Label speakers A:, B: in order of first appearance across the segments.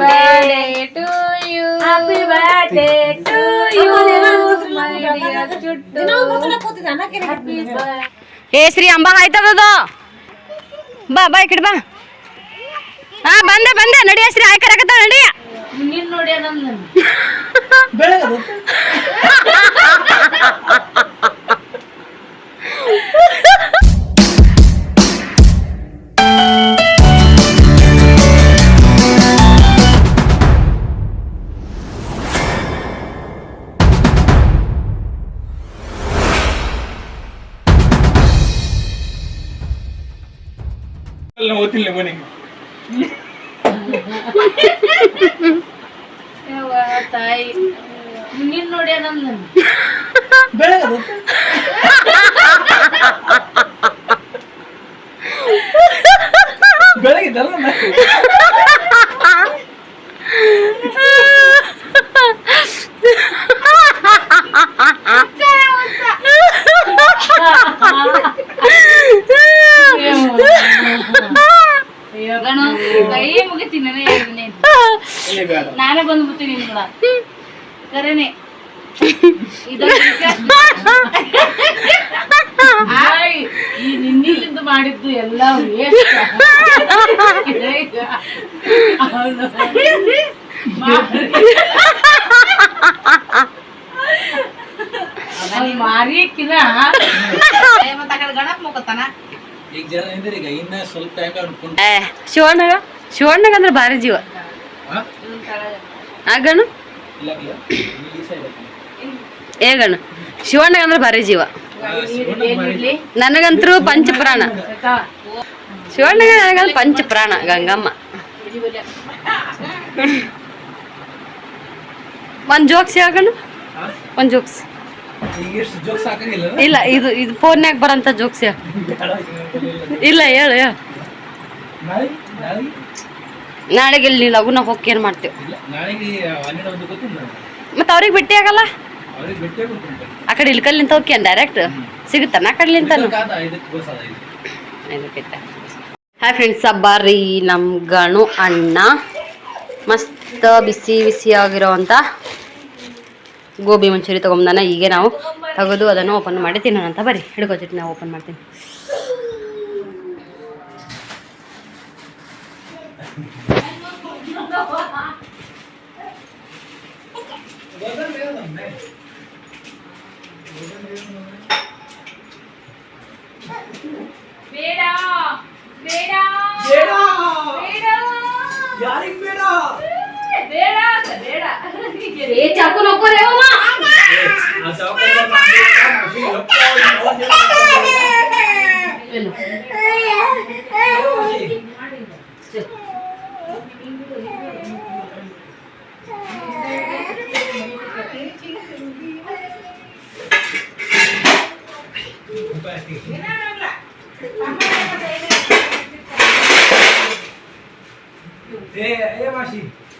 A: Birthday to you
B: happy birthday to you
C: ದಿನೋ Shri Amba ಹೈತದೋ ಬಾ ಬೈ ಕಿಡ್ ಬಾ. ಹಾ ಬಂದೆ ಬಂದೆ. ನಡಿ ಆಶ್ರೀ ಹೈಕರಕತ್ತಾ ನಡಿ
A: ಮುನಿ ನೋಡಿ ಅಂದ
D: ಓದ್ತಿಲ್ಲ ಮನೆಗೆ
A: ತಾಯಿ ನಿನ್ ನೋಡಿ ನನ್ನ
D: ಬೆಳಗದು. ಬೆಳಗಿದ್ದಲ್ಲ
A: ನಾನೇ ಹೇಳ್ತೀನಿ
D: ಬಿಡ್ತೀನಿ
A: ನಿನ್ ಕೂಡ ಕರೆನೆ. ಈ ನಿನ್ನಿಲಿಂದ ಮಾಡಿದ್ದು ಎಲ್ಲ ಮಾರಿಯಕ್ಕಿಲ್ಲ. ಗಣಪ್ ಮುಖತನ
D: ಈಗ ಜನ ಇನ್ನ ಸ್ವಲ್ಪ ಟೈಮ್ ಅನ್ಕೊಂಡು
C: ಏ ಶಿವಣ್ಣಗ ಶಿವಣ್ಣಗ ಅಂದ್ರೆ ಭಾರಿ ಜೀವ. ಆಗಣ್ಣ?
D: ಇಲ್ಲ ಇಲ್ಲ. ಈ ಸೈಡ್
C: ಏ ಗಣ್ಣು ಶಿವಣ್ಣಗ ಅಂದ್ರೆ ಭಾರಿ ಜೀವ. ನನಗಂತರೂ ಪಂಚ ಪಂಚಪ್ರಾಣ. ಶಿವಣ್ಣಗ ನನಗಂದ್ರೆ ಪಂಚಪ್ರಾಣ ಗಂಗಮ್ಮ. ಒಂದ್ ಜೋಕ್ಸ್ ಯಾಗಣ್ಣು ಒಂದ್ ಜೋಕ್ಸ್. ಇಲ್ಲ ಇದು ಇದು ಫೋನ್ಯಾಗ ಬರಂತ ಜೋಕ್ಸ್ ಇಲ್ಲ. ಹೇಳ ಹೇಳು. ನಾಳೆಗೆ ಇಲ್ಲಿ ಲಗುನ ಹೋಗಿ ಏನು ಮಾಡ್ತೇವೆ? ಮತ್ತು ಅವ್ರಿಗೆ ಭೇಟಿ ಆಗಲ್ಲ? ಆ ಕಡೆ ಇಲ್ಕಲ್ಲಿಂತ ಹೋಗ್ಯಾನ ಡೈರೆಕ್ಟ್ ಸಿಗುತ್ತಾನ ಆ
D: ಕಡೆಲಿಂತ
C: ಹಾಯ್ ಫ್ರೆಂಡ್ಸ್ ಬರ್ರಿ ನಮ್ಮ ಗಣು ಅಣ್ಣ. ಮಸ್ತ್ ಬಿಸಿ ಬಿಸಿ ಆಗಿರೋವಂಥ ಗೋಬಿ ಮಂಚೂರಿ ತೊಗೊಂಬಂದಾನ ಈಗ ನಾವು ತೆಗೆದು ಅದನ್ನು ಓಪನ್ ಮಾಡಿ ತಿನ್ನೋಣ ಅಂತ ಬರ್ರಿ. ಹಿಡ್ಕೊತಿಟ್ಟು ನಾವು ಓಪನ್ ಮಾಡ್ತೀನಿ.
A: ಬೇಡ ಬೇಡ
D: ಬೇಡ
A: ಬೇಡ
D: ಯಾರಿಗೆ ಬೇಡ
A: ಬೇಡ ಅಂತ ಬೇಡ
C: ಏ ಚಾಕು ನೋಡ್ಕೊರೆ
D: ಆ ಸಾವುಕಾರ ಏ ಏ ಮಾಸಿ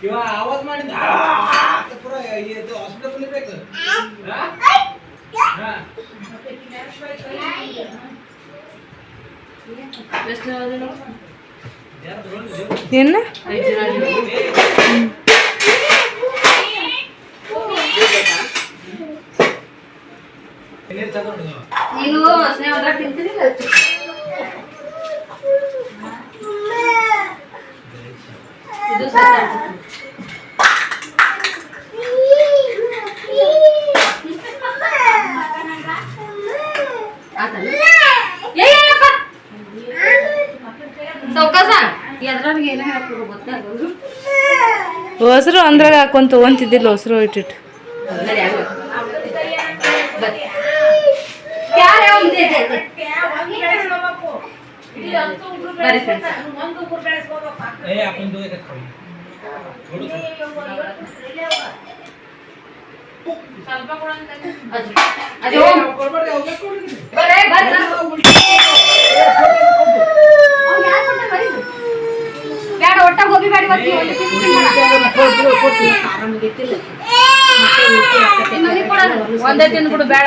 D: ಇವ ಆವಾಜ್ ಮಾಡಿದ ಆ ಅಂತ ಪೂರ ಇದು ಹಾಸ್ಪಿಟಲ್ ಬೇಕು ಹಾ
B: ಏನು
D: ನೀರು ತಗೊಂಡು
C: ನೀನು ಸ್ನೇಹ ಅದ್ರಾಗ ತಿಂತೀನಿಲ್ಲ ಇದು ಸಾಕು. ಆತಲ್ಲ? ಏ, ಏ, ಅಪ್ಪ. ಸೌಕಾಸ ಎದ್ರಾಗ ಹಾಕ್ಬೇಕು ಗೊತ್ತಾ?
B: ಹೊಸರು ಅಂದ್ರಾಗ ಹಾಕೊಂತ ತೊಗೊಂತಿದ್ದಿಲ್ಲ ಹೊಸರು ಇಟ್ಟಿಟ್ಟು.
C: ಬರ್ರಿ, ಬರ್ರಿ. ಅವ್ನ್ ಯಾರ್ ಕೊಟ್ಟ ಬರ್ರಿ. ಬ್ಯಾಡ ಒಟ್ಟ ಗೋಬಿ ಬ್ಯಾಡ ಇವತ್ತು ಒಂದು piece ತಿನ್ನಲ್ಲ. ಮನೆಗ್ ಕೊಡೋದು.
A: ಒಂದೇ ತಿಂದ್ಬಿಡು ಬೇಡ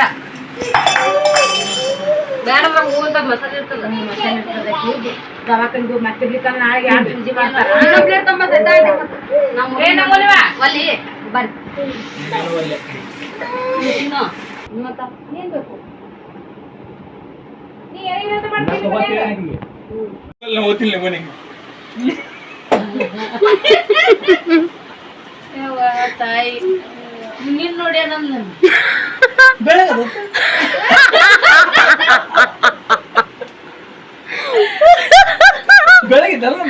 C: ಬೇಡ ಹೂವಿಂದ ಮಸಾಲೆ ಇರ್ತದ
A: ದವಾಖಾನಿಗೆ ಮತ್ತೆ ಬಿಡ್ತಾನ ನಾಳೆ ಯಾರು ಪೂಜೆ ಮಾಡ್ತಾರ?
C: ಬರ್ರಿ. ಏನ್ ಬೇಕು?
A: ನೀ ಏನೇನಂತ ಮಾಡ್ತೀನಿ
D: ಮನೆಗೆ?
A: ತಾಯಿ. ನಿನ್ ನೋಡಿ ನನ್ನ
D: ಬೆಳಗದು. ಬೆಳಗಿದ್ದಲ್ಲ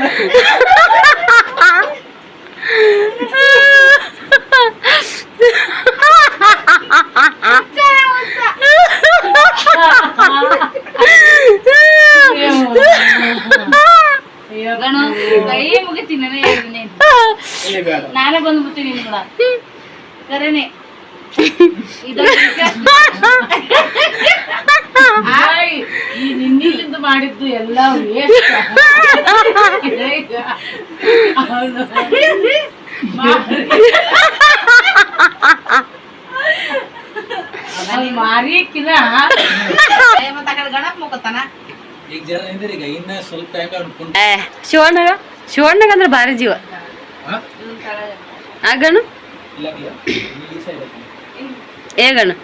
A: ಅಯ್ಯೋ ಗಣು ಕೈ ಮುಗಿತೀನಿ ನಾನೇ ಹೇಳ್ತೀನಿ.
D: ಬೇಡ?
A: ನಾನೇ ಬಂದ್ಬಿಡ್ತೀನಿ ನಿನ್ ಕೂಡ. ಕರೆನೆ. ಈ ನಿನ್ನಿಲಿಂದ ಮಾಡಿದ್ದು ಎಲ್ಲ ಮಾರಿಕಿನ. ಗಣಪ್ ಮುಖತಾನ
C: ಶಿವಣ್ಣಗ ಶಿವಣ್ಣಗ ಅಂದ್ರೆ ಭಾರಿ ಜೀವ. ಆಗಣು
D: ಇಲ್ಲ ಶಿವಣ್ಣ
C: ಏ ಗಣು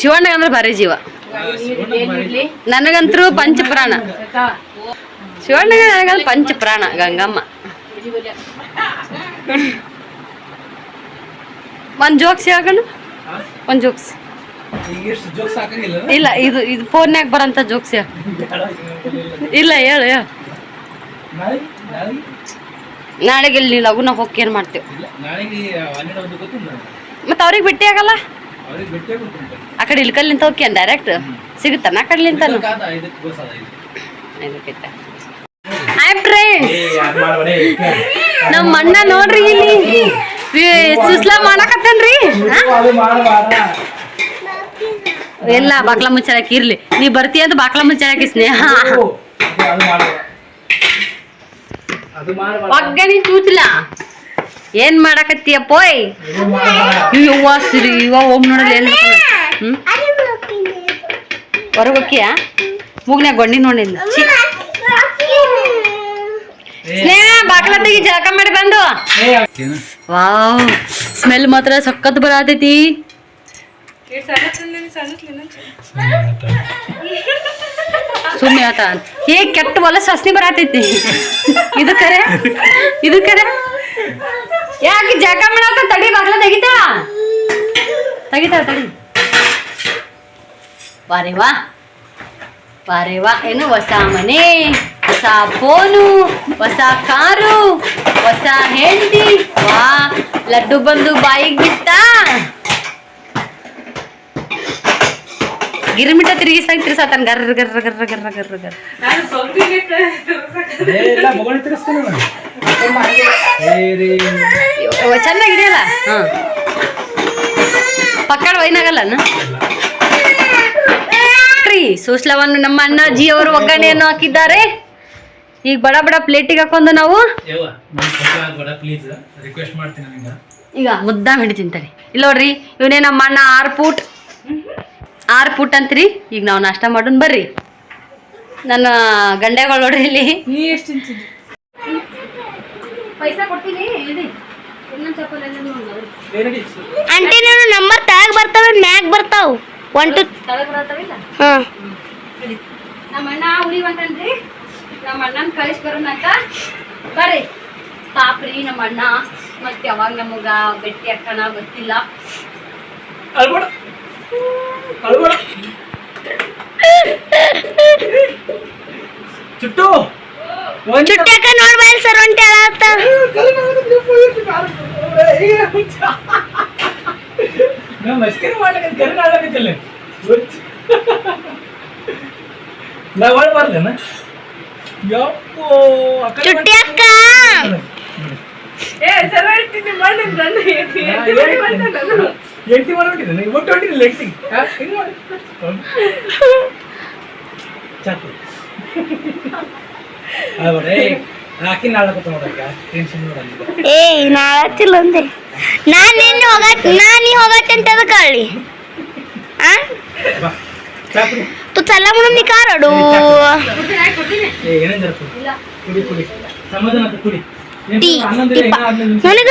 C: ಶಿವಣ್ಣಗ ಅಂದ್ರೆ ಭಾರಿ ಜೀವ. ನನಗಂತರೂ ಪಂಚಪ್ರಾಣ. ಶಿವಣ್ಣಗ ನನಗಂದ್ರೆ ಪಂಚಪ್ರಾಣ ಗಂಗಮ್ಮ. ಒಂದ್ ಜೋಕ್ಸ್ ಯಾಗಣು ಒಂದ್ ಜೋಕ್ಸ್ ಇಲ್ಲ ಇದು ಇದು ಫೋನ್ಯಾಗ ಬರಂತ ಜೋಕ್ಸ್ ಇಲ್ಲ ಹೇಳು ಹೇಳು. ನಾಳೆಗೆ ಇಲ್ಲಿ ಲಗುನ ಹೋಗಿ ಏನ್ ಮಾಡ್ತೇವೆ.
D: ಇಲ್ಲ
C: ಮತ್ತೆ ಅವ್ರಿಗೆ ಭೇಟಿ ಆಗಲ್ಲ? ಆ ಕಡೆ ಇಲ್ಕಲ್ಲಿಂತ ಹೋಗ್ಯಾನ ಡೈರೆಕ್ಟ್ ಸಿಗುತ್ತಾನ ಆ
D: ಕಡೆ ಇದು
C: ಹಾಯ್
D: ಫ್ರೆಂಡ್ಸ್
C: ನಮ್ಮ ಅಣ್ಣ ನೋಡ್ರಿ ಇಲ್ಲಿ. ಸುಸ್ಲಾ ಮಾಡಕತ್ತೇನ್ರಿ? ಎಲ್ಲ ಬಾಕ್ಲ ಮುಚ್ಚಾರಕ್ಕೆ ಇರ್ಲಿ. ನೀ ಬರ್ತೀಯ ಅಂತ ಬಾಕ್ಲ ಮುಚ್ಚಾರಕ್ಕೆ ಸ್ನೇಹ
D: ಅದು ಮಾಡಬೇಡ ಅದು ಮಾಡಬೇಡ
C: ಒಗ್ಗಣಿ ಚೂಚ್ಲ ಏನ್ ಮಾಡಕತ್ತೀಯ
D: ಪೋಯ್? ಇವ
C: ಇವ್ವ ಸಿರಿ ಇವ ಹೋಗ್ ನೋಡಲ್ಲ ಏನ್ ಹ್ಮ್? ಹೊರಗೋಕಿಯ ಮೂಗ್ನ್ಯಾಗ ಗೊಂಡಿ ನೋಡಿಲ್ಲ. ಸ್ನೇಹ ಬಾಕ್ಲ ತೆಗಿ ಜಳಕ ಮಾಡಿ ಬಂದು. ವಾವ್ ಸ್ಮೆಲ್ ಮಾತ್ರ ಸಖತ್ ಬರತೈತಿ. ಸುಮ್ಮನೆ ಆತ. ಏ, ಕೆಟ್ಟ ಹೊಲಸ ಸಸ್ನಿ ಬರತೈತಿ. ಇದು ಕರೆ ಇದು ಕರೆ. ಯಾಕೆ ಜಳಕ ಮಾಡತ್ತ ತಡಿ, ಬಾಗ್ಲ ತೆಗಿತಾ? ತೆಗಿತಾ, ತಡಿ. ವಾರೆ ವಾ. ವಾರೆ ವಾ. ಏನು ಹೊಸ ಮನೆ, ಹೊಸ ಫೋನು, ಹೊಸ ಕಾರು, ಹೊಸ ಹೆಂಡತಿ. ವಾ, ಲಡ್ಡು ಬಂದು ಬಾಯಿಗೆ ಬಿಟ್ಟ ಗಿರಿಮಿಟ ತಿರುಗಿಸಾಗಿ ತಿರ್ಸಾತನ್ ಗರ್ರ ಗರ್ ಗರ್ ಗರ್ ಗರ್ರ ಗರ್ರ
D: ಏ ಇಲ್ಲ ಮಗನ ತಿರ್ಸ್ತಾನೆ ನಾನು. ಅಪ್ಪ ಮಾಡಿ ಏ ರೀ
C: ಇವ ಚೆನ್ನಾಗಿದೆಯಲ್ಲ? ಹಾ. ಪಕ್ಕಡ ವೈನಾಗಲ್ಲ ರೀ ಸೂಸ್ಲವನ್ನು ನಮ್ಮ ಅಣ್ಣಾಜಿ ಅವರು ಒಗ್ಗರಣೆಯನ್ನು ಹಾಕಿದ್ದಾರೆ. ಈಗ ಬಡ ಬಡ ಪ್ಲೇಟಿಗೆ ಹಾಕೊಂಡು ನಾವು
D: ಯವ್ವ ನೀನ್ ಪಕ್ಕ ಪ್ಲೀಸ್ ರಿಕ್ವೆಸ್ಟ್ ಮಾಡ್ತೀನಿ ನಿಂಗ
C: ಈಗ ಮುದ್ದಾಮ್ ಹಿಡಿತೀನಿ ತಡಿ. ಇಲ್ಲ ನೋಡ್ರಿ ಇವನೇ ನಮ್ಮ ಅಣ್ಣ ಆರ್ ಫೂಟ್ ಆರು ಫುಟ್ ಅಂತ್ರಿ. ಈಗ ನಾವು ನಾಷ್ಟ ಮಾಡೋಣ ಬರ್ರಿ. ನನ್ನ ಗಂಡೆಗಳು ನೋಡ್ರಿ ಇಲ್ಲಿ.
E: ಆಂಟಿ ನೀವು ನಂಬರ್ ತಳಗ್ ಬರ್ತಾವೆ ಮ್ಯಾಗ್ ಬರ್ತಾವ. ಒನ್ ಟು
C: ಕೆಳಗೆ ಬರತ್ತಾವಿಲ್ಲ
E: ಹಾ.
C: ನಮ್ಮ ಅಣ್ಣ ಉಳಿವಂತಂದ್ರಿ ನಮ್ಮ ಅಣ್ಣನ ಕಳಿಸಿ ಬರೋಣಂತ ಬರ್ರಿ. ಪಾಪ್ರಿ ನಮ್ಮ ಅಣ್ಣ. ಮತ್ತೆ ಯಾವಾಗ ನಮಗ ಭೇಟಿ ಅಕ್ಕನ ಗೊತ್ತಿಲ್ಲ.
D: ಚುಟ್ಟು ಒಂದ್
E: ಚುಟ್ಟ್ಯಾಕ ನೋಡ್ಬಾರ ಸರ್ ಒಂಟಿ ಅಳತ್ತ
D: ನಾ ಮಸ್ಕರಿ ಮಾಡ್ಲಿಕ್ಕೆ ಕರೆ ಮಾಡ್ಲಿಕ್ಕಲ್ಲ ನಾ ಒಳ್ಬಾರ್ದೇನ ಯಪ್ಪೋ ಆ ಕಡೆ
E: ಚುಟ್ಟಿ ಅಕ್ಕ
B: ಏ ಸರ ಇರ್ತೀನಿ ಮಾಡಿ
D: ಎಟ್ಟಿ ಮಾಡ್ಬಿಟ್ಟಿದ್ದೆ ನೀವು ಒಟ್ಟು ಹೊಟ್ಟಿಲ್ಲ ಎಟ್ಟಿ ಚಾಕು ಹಾಕಿ ನಾಳೆ ಕೂತ ನೋಡಕ್ಕ ಟೆನ್ಷನ್ ನೋಡಲ್ಲ
E: ಏ ನಾಳೆ ಹತ್ತಿಲ್ಲ ಅಂದೆ ನಾನು ನಿನ್ನ ಹೋಗತ್ ನಾನು ನೀ ಹೋಗತ್ತೆ ಅಂತ ಅದಕ್ಕಾಳಿ ಆ ತು ಚಲ್ಲ ಮುಣ ನೀ ಕಾರಡು
D: ಏ ಏನೇಂದ್ರ ಕುಡಿ ಕುಡಿ ಕುಡಿ ಸಮಾಧಾನ ಕುಡಿ
E: ನನಗ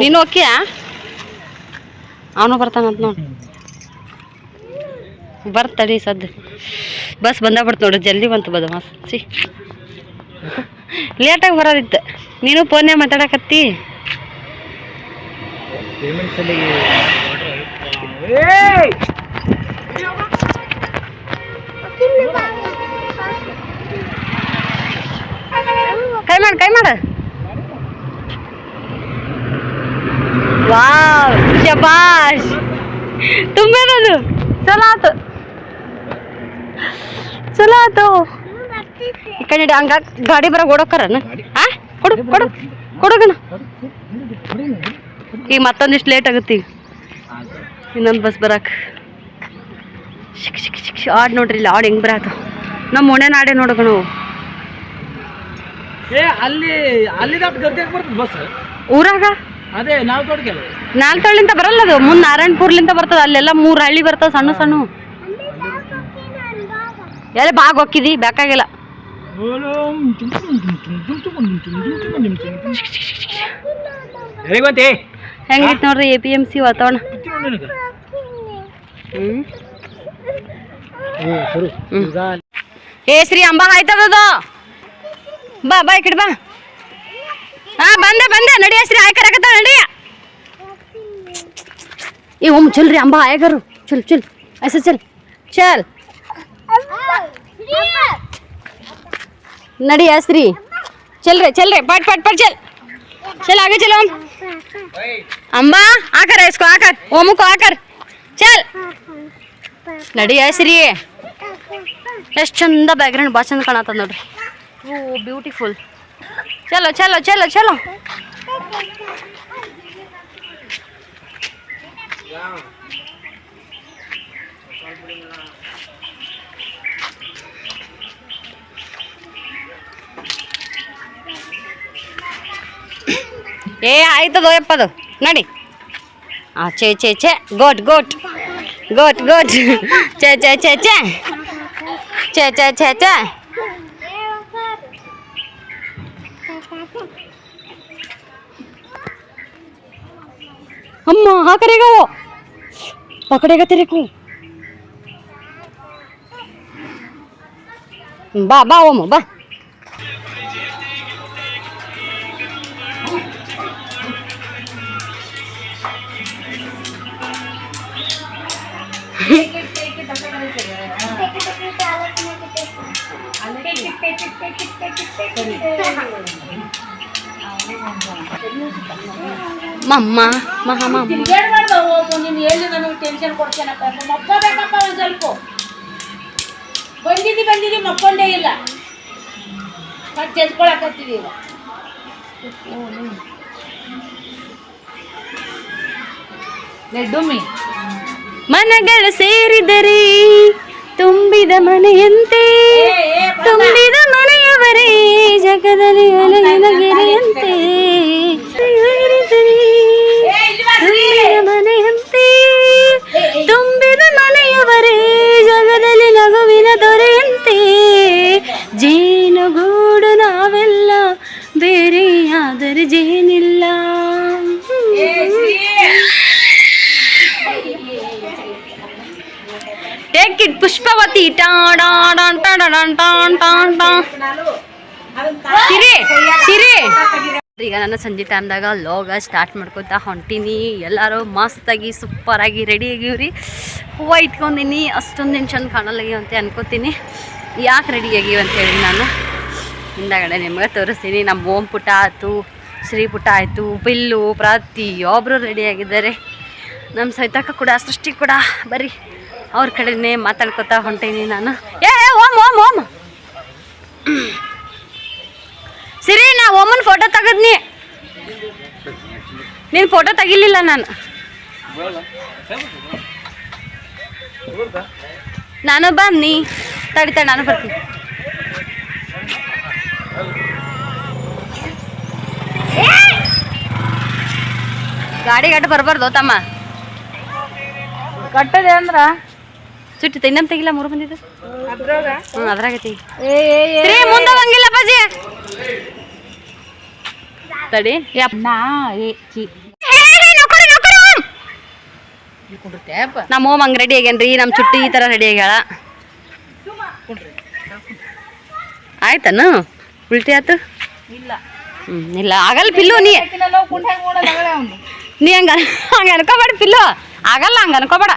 C: ನೀನು ಓಕೆಯಾ ಅವನು ಬರ್ತಾನಂತ ನೋಡಿ. ಬರ್ತಡಿ ಸದ್ದು. ಬಸ್ ಬಂದ ಬಿಡ್ತ ನೋಡು ಜಲ್ದಿ ಬಂತು ಬದ ಮಸ್ತಿ ಲೇಟಾಗಿ ಬರೋದಿತ್ತು. ನೀನು ಫೋನ್ಯಾಗ ಮಾತಾಡಕತ್ತಿ. ಕೈ ಮಾಡು ಕೈ ಮಾಡು. ವಾವ್ ಶಬಾಷ್. ತುಂಬೇನದು ಚಲೋ ಆತು. ಚಲೋ ಆತು. ಈ ಕಡೆ ನಡಿ, ಹಂಗ ಗಾಡಿ ಬರ ಓಡೋಕರನ? ಹಾ ಕೊಡು ಕೊಡು. ಕೊಡೋಗಣ ಈಗ ಮತ್ತೊಂದಿಷ್ಟು ಲೇಟ್ ಆಗುತ್ತೆ ಈಗ. ಇನ್ನೊಂದು ಬಸ್ ಬರಕ್. ಶಿಕ್ ಶಿಕ್ ಶಿಕ್ ಆಡ್ ನೋಡ್ರಿ ಇಲ್ಲಿ ಆಡ್ ಹೆಂಗ್ ಬರತ್ತ ನಮ್ಮ ಮೊಣೆ ನಾಡೆ ನೋಡೋಣ ನಾವು
D: ಏ ಅಲ್ಲಿ ಅಲ್ಲಿ ಬಸ್
C: ಊರಾಗ?
D: ಅದೇ ನಾವು
C: ನಾಲ್ತಳ್ಳಿಂದ ಬರಲ್ಲ ಅದು ಮುಂದೆ ನಾರಾಯಣಪುರ್ಲಿಂದ ಬರ್ತದ ಅಲ್ಲೆಲ್ಲ ಮೂರು ಹಳ್ಳಿ ಬರ್ತದ ಸಣ್ಣ ಸಣ್ಣ ಎಲ್ಲ ಬಾಗ್ ಹೋಗಿದಿ ಬೇಕಾಗಿಲ್ಲ
D: ಹೇಗಂತೆ
C: ಹೆಂಗಿತ್ತು ನೋಡ್ರಿ ಎ ಪಿ ಎಂ ಸಿ ವಾತಾವರಣ ಏ ಶ್ರೀ ಅಂಬಾ ಆಯ್ತದದು ಬಾ ಬಾ ಈ ಕಡೆ ಬಾ ಹಾ, ಬಂದೆ ಬಂದೆ. ನಡಿ ಹೆಸ್ರಿ ಆಯ್ಕರಾಕತ್ತ ನಡಿಯ ಏ ಒಮ್ಮ ಚಲ್ರಿ ಅಂಬ ಆಯಗರು ಚಲ್ ಚಲ್. ಐಸ ಚಲ್. ಚಲ್. ನಡಿ ಹೆಸ್ರಿ. ಚಲ್ರಿ ಚಲ್ರಿ ಪಟ್ ಪಟ್ ಪಟ್, ಚಲ್. ಚಲ್ ಆಗ ಚಲ ಅಂಬಾ, ಆಕರ ಐಸ್ಕೋ ಆಕರ್. ಓಮಕ್ಕೋ ಆಕರ್. ಚಲ್. ನಡಿ ಹೆಸ್ರಿ. ಎಷ್ಟು ಚಂದ ಬ್ಯಾಕ್ಗ್ರೌಂಡ್ ಭಾಳ ಚಂದ ಕಾಣತ್ತದ ನೋಡ್ರಿ. ಓ ಬ್ಯೂಟಿಫುಲ್ ಚಲೋ ಚಲೋ ಚಲೋ ಚಲೋ ಏ ಆಯ್ತದ ಯಪ್ಪದು ನಡಿ ಆ ಚೇ ಚೇ ಚೇ ಗೋಟ್ ಗೋಟ್ ಗೋಟ್ ಗೋಟ್ ಚೇ ಚೇ ಚೇ ಚೇ ಚೇ ಚೇ ಚೇ अम्मा हाँ करेगा वो पकड़ेगा तेरे को बा बा ओम बा ಮಮ್ಮ ಮಹ ಮಮ್ಮ.
A: ಹೇಳ್ಬಾರ್ದು ಹೋಗು ನೀನು ಎಲ್ಲಿ ನನಗೆ ಟೆನ್ಷನ್ ಕೊಡ್ತೇನಪ್ಪ. ಮಕ್ಕೋಬೇಕಪ್ಪ ಒಂದು ಸ್ವಲ್ಪ. ಬಂದಿದ್ದಿ ಬಂದಿದ್ದಿ ಮಕ್ಕೊಂಡೇ ಇಲ್ಲ. ಮತ್ತೆ ಎದ್ಕೊಳಕತ್ತೀವಿ ಈಗ. ಡುಮ್ಮಿ
C: ಮನಗಳು ಸೇರಿದರೆ ತುಂಬಿದ ಮನೆಯಂತೆ ತುಂಬಿದ ಮನೆಯವರೇ ಜಗದಲ್ಲಿ ನಾನು ಸಂಜೆ ಟೈಮ್ದಾಗ ಲಾಗ ಸ್ಟಾರ್ಟ್ ಮಾಡ್ಕೊತಾ ಹೊಂಟೀನಿ. ಎಲ್ಲರೂ ಮಸ್ತಾಗಿ ಸೂಪರಾಗಿ ರೆಡಿ ಆಗಿವ್ರಿ. ಹೂವು ಇಟ್ಕೊಂಡಿನಿ ಅಷ್ಟೊಂದು ಚಂದ ಕಾಣಲ್ಲಾಗಿ ಅಂತ ಅನ್ಕೋತೀನಿ. ಯಾಕೆ ರೆಡಿ ಆಗಿವಿ ಅಂತ ಹೇಳಿ ನಾನು ಹಿಂದಾಗಡೆ ನಿಮಗೆ ತೋರಿಸ್ತೀನಿ. ನಮ್ಮ ಓಂ ಪುಟ ಆಯ್ತು ಶ್ರೀ ಪುಟ ಆಯಿತು ಬಿಲ್ಲು ಪ್ರತಿಯೊಬ್ಬರು ರೆಡಿ ಆಗಿದ್ದಾರೆ. ನಮ್ಮ ಸೈತಕ್ಕ ಕೂಡ ಸೃಷ್ಟಿ ಕೂಡ ಬರ್ರಿ. ಅವ್ರ ಕಡೆನೇ ಮಾತಾಡ್ಕೊತಾ ಹೊಂಟೀನಿ ನಾನು. ಏ, ಓಮ್ ಓಮ್ ಓಮ್ ಸಿರಿ ನಾ ಓಮನ್ ಫೋಟೋ ತೆಗದ್ನಿ. ನೀನು ಫೋಟೋ ತೆಗಿಲಿಲ್ಲ ನಾನು. ನಾನು ಬನ್ನಿ. ತಡಿ ತಡಿ ನಾನು ಬರ್ತೀನಿ. ಗಾಡಿ ಗಟ್ಟ ಬರಬಾರ್ದು ತಮ್ಮ.
B: ಕಟ್ಟದೆ ಅಂದ್ರ?
C: ಸುಟ್ಟಿತ ಇನ್ನೊಂದು ತೆಗಿಲ್ಲ ಮೂರು ಬಂದಿದ್ದು ಹ್ಞೂ ಅದ್ರಾಗೈತಿ ಮುಂದೆ ಹಂಗಿಲ್ಲ ಅಪ್ಪಾಜಿ ತಡಿ
B: ನಾ ಏ
C: ನಮ್ಮ ಓಮ್ ಹಂಗೆ ರೆಡಿ ಆಗ್ಯಾನ್ರಿ ನಮ್ಮ ಚುಟ್ಟಿ ಈ ಥರ ರೆಡಿ ಆಗ್ಯಾಳ. ಆಯ್ತನು? ಉಲ್ಟಿ ಆತು?
B: ಇಲ್ಲ.
C: ಹ್ಞೂ ಇಲ್ಲ. ಆಗಲ್ಲ ಪಿಲ್ಲು ನೀ ನೀ ಹಂಗ ಹಂಗೆ ಅನ್ಕೋಬೇಡ ಪಿಲ್ಲು. ಆಗಲ್ಲ ಹಂಗೆ ಅನ್ಕೋಬೇಡ.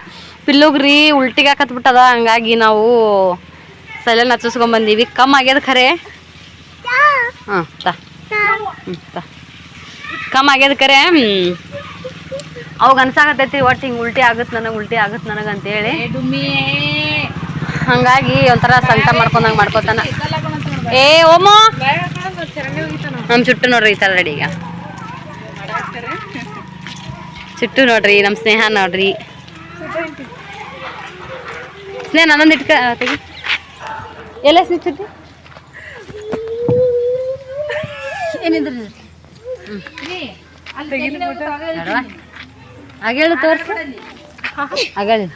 C: ಪಿಲ್ಲುಗ್ರಿ ಉಲ್ಟಿಗೆ ಹಾಕತ್ಬಿಟ್ಟದ ಹಂಗಾಗಿ ನಾವು ಸೈಲೆನ್ ಹಚ್ಚಿಸ್ಕೊಂಬಂದೀವಿ. ಕಮ್ ಆಗ್ಯದ ಖರೆ? ಹಾಂ ತಾ. ಹ್ಞೂ ತಾ. ಕಮ್ ಆಗ್ಯದ ಖರೆ? ಅವಾಗ ಅನ್ಸಾಕತ್ತೈತಿ ಒಟ್ಟು ಹಿಂಗೆ ಉಲ್ಟಿ ಆಗುತ್ತೆ ನನಗೆ ಉಲ್ಟಿ ಆಗುತ್ತೆ ನನಗೆ ಅಂತೇಳಿ. ಹಂಗಾಗಿ ಒಂಥರ ಸಂಕಟ ಮಾಡ್ಕೊಂಡಂಗೆ ಮಾಡ್ಕೋತಾನ. ಏ ಓಮೋ. ನಮ್ಮ ಚುಟ್ಟು ನೋಡ್ರಿ ಈ ಥರ ರೆಡಿ ಈಗ. ಚುಟ್ಟು ನೋಡ್ರಿ ನಮ್ಮ ಸ್ನೇಹ ನೋಡ್ರಿ. ಸ್ನೇಹ ನನ್ನೊಂದು ಇಟ್ಕ ತೆಗಿ. ಎಲ್ಲ ಚುಟ್ಟಿ? ಏನಿದ್ರಿ? ಅಗೇಳು ತೋರಿಸಿ. ಅಗಳಿ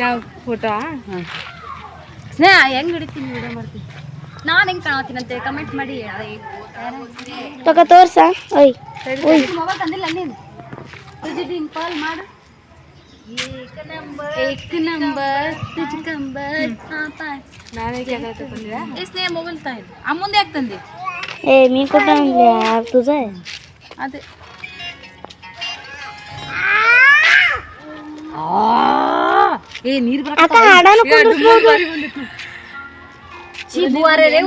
B: ಯಾವ ಫೋಟೋ
C: ಸ್ನೇಹ ಹೆಂಗ್ ಹಿಡಿತೀನಿ ವಿಡಿಯೋ ಮಾಡ್ತೀನಿ. ನಾನು ಹೆಂಗ್ ಕಾಣತೀನಿ ಅಂತ ಕಮೆಂಟ್ ಮಾಡಿ
E: ತಗ ತೋರ್ಸ. ಓಯ್
C: ಮೊಬೈಲ್ ತಂದಿಲ್ಲ ನೀನು? ತುಜಿ ಡಿಂಪಲ್ ಮಾಡು. ಏಕ್ ನಂಬರ್ ತುಜಿ ಕಂಬರ್
B: ನಾವೇ ಕೇಳ ತಗೊಂಡಿದ್ದೆ ಈ ಸ್ನೇಹ ಮೊಬೈಲ್ ತಾಯಿ. ಆ ಮುಂದೆ ಯಾಕೆ ತಂದೆ?
E: ಏ ಮೀನ್ ಕೊಟ್ಟ ತುಜ?
B: ಅದೇ.
C: ಏ ಚೀ
E: ಬುವಾರೆ ರೇ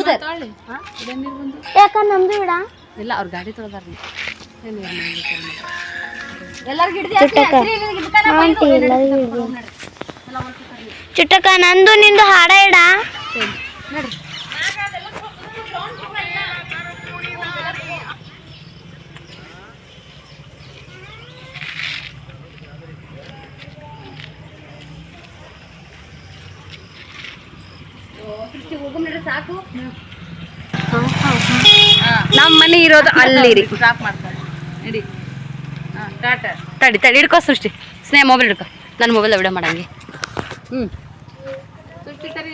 E: ಯಾಕ ಬಿಡ
C: ಇಲ್ಲ ಗಾಡಿ
E: ಎಲ್ಲರಿಗೂ ಚುಟ್ಟಕ್ಕ. ನಂದು ನಿಂದು ಹಾಡ ಇಡ.
C: ನಮ್ಮ ಮನೆ ಇರೋದು ಅಲ್ಲಿ ರೀ.
B: ಸ್ಟಾಪ್ ಮಾಡ್ತಾರೆ
C: ತಡಿ ತಡಿ ಹಿಡ್ಕೋ ಸೃಷ್ಟಿ. ಸ್ನೇಹ ಮೊಬೈಲ್ ಹಿಡ್ಕೊ. ನನ್ನ ಮೊಬೈಲ್ ಅವಡೆ ಮಾಡಂಗೆ. ಹ್ಞೂ
B: ಸೃಷ್ಟಿ ಸರಿ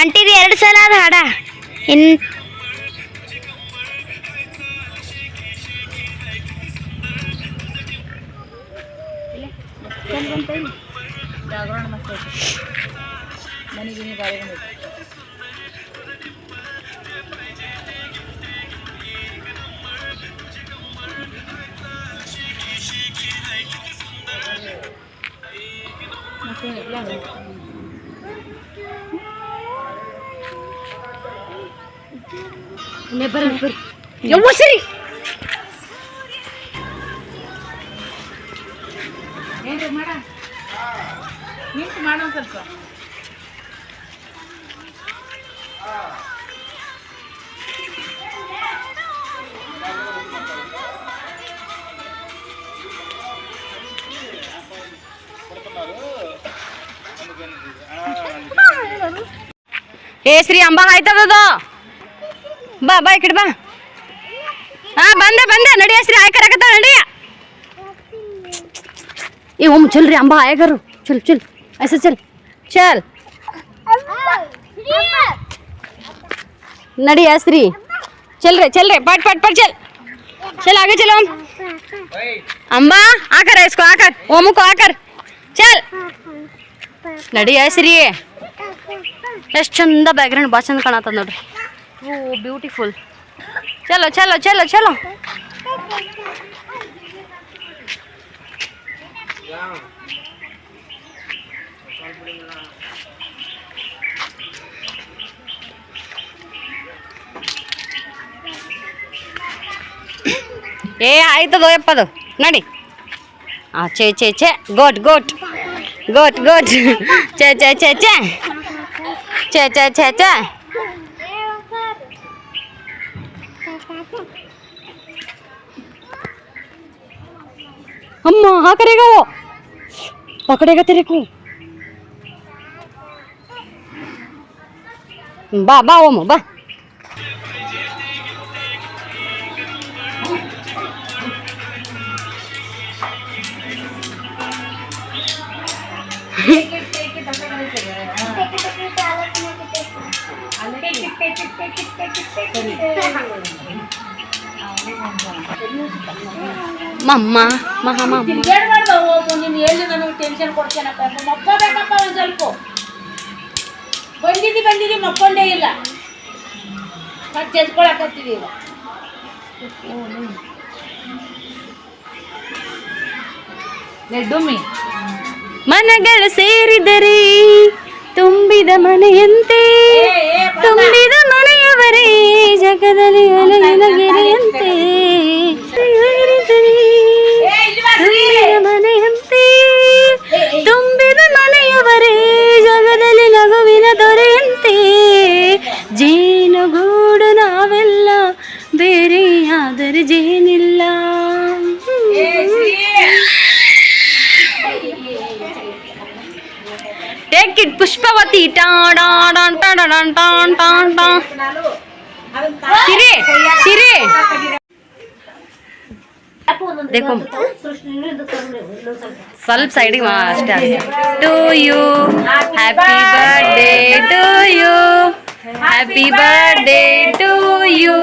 E: ಆಂಟಿ ಇದು ಎರಡು ಸಲ ಅದು ಹಾಡ. ಇನ್
B: ಜಾಗರಣ ಮಸ್ತ್ ಐತಿ ಮನೆಗೆ ಬಾಳೆ ಬಂದೈತಿ. ಏನ್ರಿ ಮಾಡ? ನಿಂತು ಮಾಡೋ ಸ್ವಲ್ಪ.
C: ಏ, ಶ್ರೀ ಅಂಬಾ, ಆಯ್ತದ ಬಾ ಬಾ, ಈ ಬಾ. ಹಾ, ಬಂದೆ ಬಂದೆ. ನಡಿಯ ಶ್ರೀ ಆಯ್ಕರಾಕತ್ತ ನಡಿಯ ए ओम चल रे अंबा आया करो चल चल ऐसे चल चल नड़ी श्री चल रे चल रे पट पट पट चल चल आगे चलो ओम अंबा आकर है इसको आकर ओम को आकर चल ನಡಿ ಶ್ರೀ ಎಷ್ಟು ಚಂದ ಬ್ಯಾಕ್ಗ್ರೌಂಡ್ ಭಾಳ ಚಂದ ಕಾಣತ್ತದ ನೋಡ್ರಿ ಓ ಬ್ಯೂಟಿಫುಲ್ ಚಲೋ ಚಲೋ ಚಲೋ ಚಲೋ ಏ ಆಯ್ತದ ಯಪ್ಪದು ನಡಿ ಆ ಚೇ ಚೇ ಚೇ ಗೋಟ್ ಗೋಟ್ ಗೋಟ್ ಗೋಟ್ ಚೇ ಚೇ ಚೇ ಚೇ ಚೇ ಚೇ ಚೇ ಚೇ अम्मा हाँ करेगा वो पकड़ेगा तेरे को? बा बा ओम बा।
A: ಮಮ್ಮ ಮಕ್ಕೊಂಡೇ ಇಲ್ಲ. ಮತ್ತೆ ಎದ್ಕೊಳಕತ್ತೀವಿ
C: ಮನಗಳು ಸೇರಿದರೆ ತುಂಬಿದ ಮನೆಯಂತೆ ತುಂಬಿದ ಮನೆ ದೇವರೇ ಜಗದಲ್ಲಿ ಅಲೆಯಲಗಿರಿಯಂತೆ ಮನೆಯಂತೆ ತುಂಬಿದ ಮನೆಯವರೇ ಜಗದಲ್ಲಿ ನಗುವಿನ ದೊರೆಯಂತೆ ಜೇನುಗೂಡು ನಾವೆಲ್ಲ ಬೇರೆ ಆದರೆ ಜೇನಿಲ್ಲ ಟೇಕ್ ಇಟ್ ಪುಷ್ಪವತಿ ಟಾಡಾಡಾನ್ ಟಾಡಾಡಾನ್ ಟಾನ್ ಟಾನ್ ಟಾನ್ ಸಿರಿ ಸಿರಿ देखो ಸ್ವಲ್ಪ ಸೈಡಿಗೆ ಅಷ್ಟೇ to you happy birthday to you happy birthday to you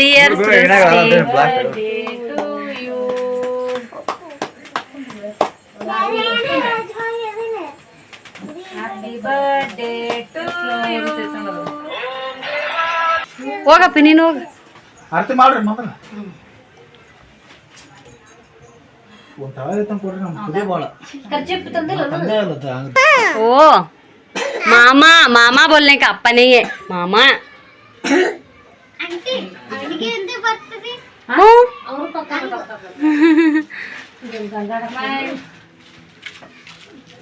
C: dear Srishti birthday to you ಹೋಗಪ್ಪ ನೀನು ಹೋಗ
D: ಅರ್ಥ ಮಾಡ್ರಿ ಮೊದಲ
C: ಓ ಮಾಮಾ ಮಾಮಾ ಬೋಲ್ನೆ ಅಪ್ಪನೇ
D: ಮಾಮಾ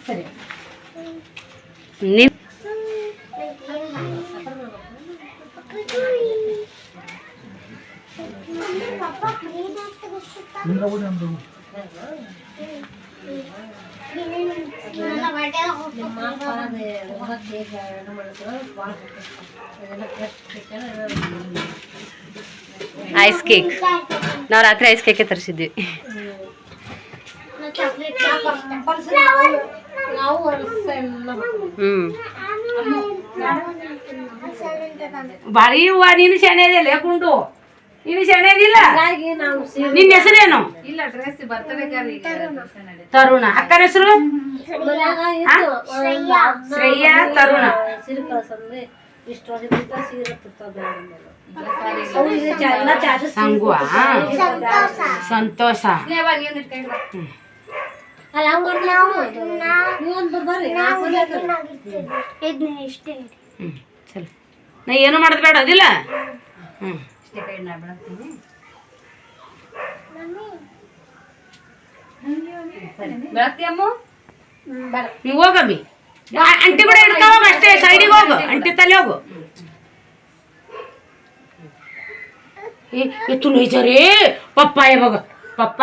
D: ಸರಿ ನಿಮ್ಮ
C: ಐಸ್ ಕೇಕ್ ನಾವು ರಾತ್ರಿ ಐಸ್ ಕೇಕೆ ತರಿಸಿದ್ವಿ.
A: ಬಾಳಿ ಹೂವ ನೀನು ಶಾನೆ ಇದೆಯಲ್ಲ ಕುಂಡು. ನೀನು ಶಾನೆ ನಿನ್ನ ಹೆಸರೇನು? ಇಲ್ಲ ಡ್ರೆಸ್ ತರುಣ. ಅಕ್ಕನ ಹೆಸರು? ಶ್ರೇಯಾ. ತರುಣ. ಸಂತೋಷ. ಅಲ್ಲ ಹಂಗ್ ಏನು ಮಾಡೋದು ಅದಿಲ್ಲ? ಹ್ಞೂ ಇಷ್ಟೇ ನಾ ನೀವು ಹೋಗಮ್ಮಿ ಅಂಟಿ ಕೂಡ ಇಡ್ತಾ ಹೋಗ ಅಷ್ಟೇ ಸೈಡಿಗೆ ಹೋಗು. ಅಂಟಿ ತಲೆ ಹೋಗು. ಎತ್ತು ನೈಸರಿ ಪಪ್ಪ ಯಾವಾಗ ಪಪ್ಪ!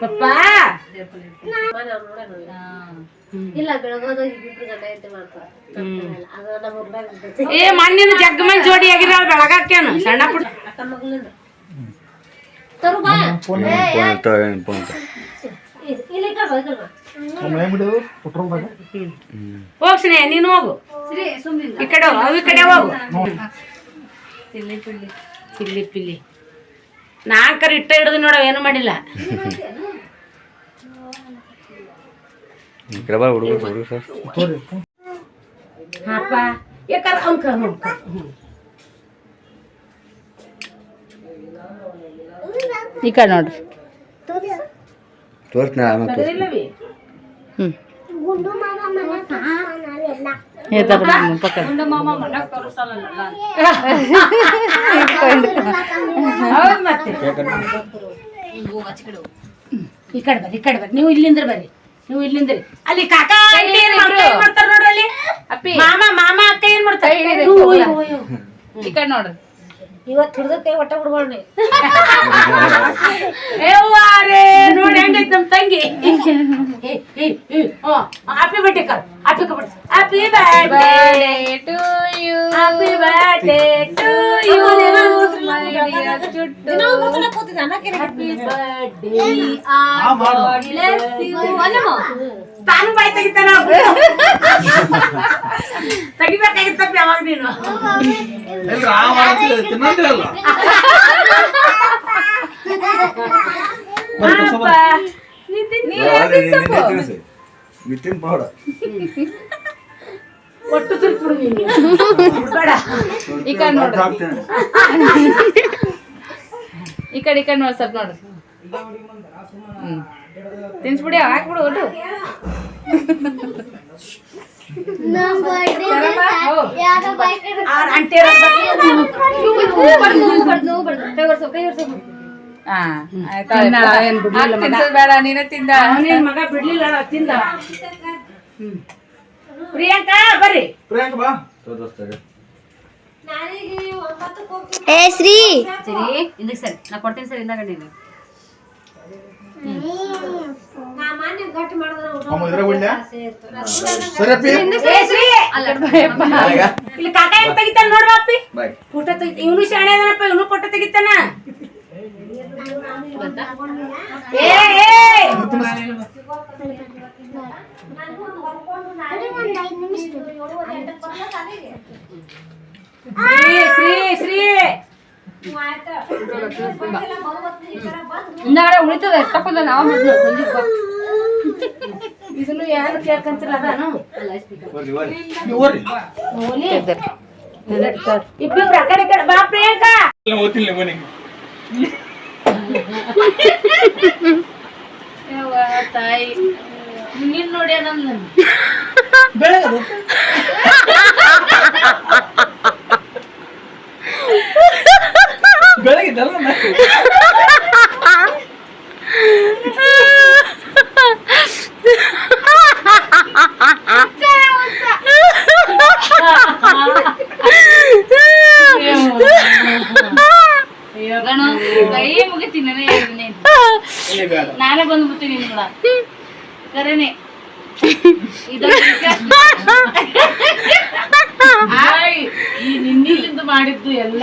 A: ಪಪ್ಪ!
F: ಇಲ್ಲ ಬೆಳಗೋದು ಇಬ್ಬಿಬ್ರು ಗಂಡ ಹೆಂಡತಿ ಮಾಡ್ತಾರೆ. ಅದು ನಮ್ಮ ಊರ್ನಾಗ
A: ಏ ಮಣ್ಣಿನ ಜಗ್ಗ ಮಂದಿ ಜೋಡಿ ಆಗಿರ ಬೆಳಗಾಕೇನು ಸಣ್ಣ ಪುಟ್ಟ.
F: ಅಕ್ಕ ಮಗಳಿಂದ ತರು ಬಾ ಬಾ.
A: ಹೋಗ್ಸಿನಿ ನೀನು ಹೋಗು. ಈ ಕಡೆ ಹೋಗು ಈ ಕಡೆ ಹೋಗು. ಪಿಲ್ಲಿ ಪಿಲ್ಲಿ. ನಾಲ್ಕರ ಇಟ್ಟ ಹಿಡಿದು ನೋಡವ ಏನು ಮಾಡಿಲ್ಲ. ಹಾಪ ಯಾಕಾರ ಅವ್ನ ಸರ್.
D: ಈ ಕಡೆ ನೋಡ್ರಿ
A: ತಗದಿಲ್ಲವಿ?
F: ಗುಂಡು ಮಾಮ ಮನ್ಯಾಗ ತೋರಿಸಲ್ಲ
A: ಹೌದ್ ಮತ್ತೆ ಈ ಕಡೆ ಬರ್ರಿ ಈ ಕಡೆ ಬರ್ರಿ ನೀವು ಇಲ್ಲಿಂದ್ರ ಬರ್ರಿ ನೀವು ಇಲ್ಲಿಂದ್ರಿ ಅಲ್ಲಿ ಕಾಕಾ ಆಂಟಿ ಏನ್ ಮಾಡ್ತಾರೆ ಏನ್ ಮಾಡ್ತಾರ ನೋಡ್ರಿ ಅಲ್ಲಿ?
F: ಅಪ್ಪಿ.
A: ಮಾಮ ಮಾಮ ಅಕ್ಕ ಏನ್ ಮಾಡ್ತಾರೆ?
F: ಚಿಕನ್ ಕಡೆ ನೋಡ್ರಿ ಇವತ್ತು ಹಿಡ್ದ ಕೈ ಏ
A: ಏವ್ವಾರೇ ನೋಡಿ ಹೆಂಗೈತ್ ನಮ್ ತಂಗಿ. ಹ್ಯಾಪಿ ಬರ್ಡೇ ಕರ್. Happy birthday
F: happy birthday
A: to you happy birthday to you ತಾನು ಬಾಯ್ ತೆಗಿತಾನ ತೆಗಿಬೇಕಾಗಿತ್ತಪ್ಪ ಯಾವಾಗ ನೀನು.
C: ತಿನ್ನಂತಿರಲ್ಲ
A: ಒಟ್ಟು ತಿರ್ಬಿಡು ನೀನು ಬೇಡ
F: ಈ ಕಡೆ ನೋಡ್ರಿ ಈ ಕಡೆ ಈ ಕಡೆ ನೋಡಿ ಸ್ವಲ್ಪ ನೋಡ್ರಿ ಹ್ಮ್ ತಿನ್ಸ್ಬಿಡಿ ಹಾಕ್ಬಿಡು ಒಟ್ಟು
A: ಆಂಟಿ
F: ಬೇಡ ನೀನೇ ತಿಂದ.
A: ಮಗ ಬಿಡ್ಲಿಲ್ಲ ತಿಂದ. ಪ್ರಿಯಾಂಕಾ ಬರ್ರಿ.
C: ಪ್ರಿಯಾಂಕ ಬಾ.
G: ಏ ಶ್ರೀ.
F: ಸರಿ ಇಂದಕ್ಕೆ ಸರಿ. ನಾ ಕೊಡ್ತೀನಿ ಸರ್ ಇಂದಾಗ ನೀನು
C: ಅಮ್ಮ
A: ಇಲ್ಲಿ ಕಾಕ ಹೆಂಗ್ ತೆಗಿತಾನ ನೋಡ್ರ ಅಪ್ಪಿ? ಫೋಟೋ ತೆಗಿ ಇವನು ಶಾಣೆ ಅದನಪ್ಪ ಇವನು ಫೋಟೋ ತೆಗಿತಾನ? ಏ ಏ ಶ್ರೀ ಶ್ರೀ ಶ್ರೀ.
F: ಹಿಂದಾಗಡೆ ಉಳಿತದ ಎಷ್ಟಕ್ಕೊಂದ ನಾವು
A: ಇದನ್ನು ಯಾರು ಕೇಳ್ಕಂತಿಲ್ಲ ಅದಾನು
C: ಬರ್ರಿ ಬರ್ರಿ ನೀವು ಬರ್ರಿ.
A: ಇಬ್ಬಿಬ್ರು ಆ ಕಡೆ ಈ ಕಡೆ ಬಾ ಪ್ರಿಯಾಂಕಾ.
C: ಓದ್ತಿಲ್ಲ ಮನೆಗೆ
F: ತಾಯಿ. ನಿನ್ ನೋಡಿ ನನ್ನ
C: ಬೆಳಗದು. ಬೆಳಗಿದ್ದಲ್ಲ
F: ಗಣ ಕೈ ಮುಗಿತೀನಿ ನಾನೇ ಬಂದ್ಬಿಡ್ತೀನಿ ಕರೆನೆ. ಈ ನಿನ್ನಿಲಿಂದ ಮಾಡಿದ್ದು ಎಲ್ಲ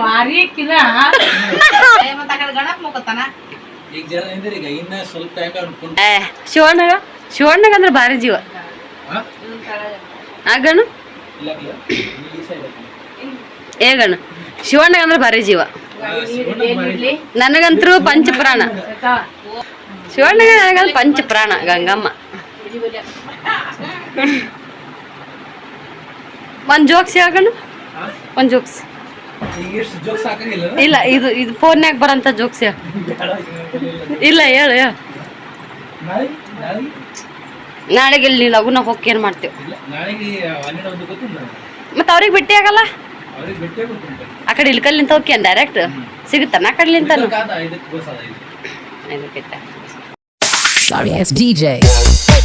F: ಮಾರಿಕಿನ
D: ಶಿವಣ್ಣಗ ಶಿವಣ್ಣಗ ಅಂದ್ರೆ ಭಾರಿ ಜೀವ. ಆ? ಗಣು ಶಿವಣ್ಣ ಅಂದ್ರೆ ಭಾರಿ ಜೀವ. ನನಗಂತರೂ ಪಂಚಪ್ರಾಣ. ಶಿವಣ್ಣಗ ನನಗಂದ್ರೆ ಪಂಚಪ್ರಾಣ ಗಂಗಮ್ಮ. ಒಂದ್ ಜೋಕ್ಸ್ ಯಾಕಣು ಒಂದ್ ಜೋಕ್ಸ್ ಇಲ್ಲ ಇದು ಇದು ಫೋನ್ಯಾಗ ಬರಂತ ಜೋಕ್ಸ್ ಯಾ ಇಲ್ಲ ಹೇಳು ಹೇಳು.
C: ನಾಳೆ ನಾಳೆ
D: ನಾಳೆಗೆ ಇಲ್ಲಿ ಲಗುನ ಹೋಗಿ ಏನ್ ಮಾಡ್ತೇವೆ? ಮತ್ತೆ ಅವ್ರಿಗೆ ಭೇಟಿ ಆಗಲ್ಲ? ಆ ಕಡೆ ಇಲ್ಕಲ್ಲಿಂತ ಹೋಗ್ಯಾನ ಡೈರೆಕ್ಟ್ ಸಿಗುತ್ತಾನ ಆ ಕಡೆಲಿಂತ
C: ಎಸ್ ಇದಕ್ಕೆ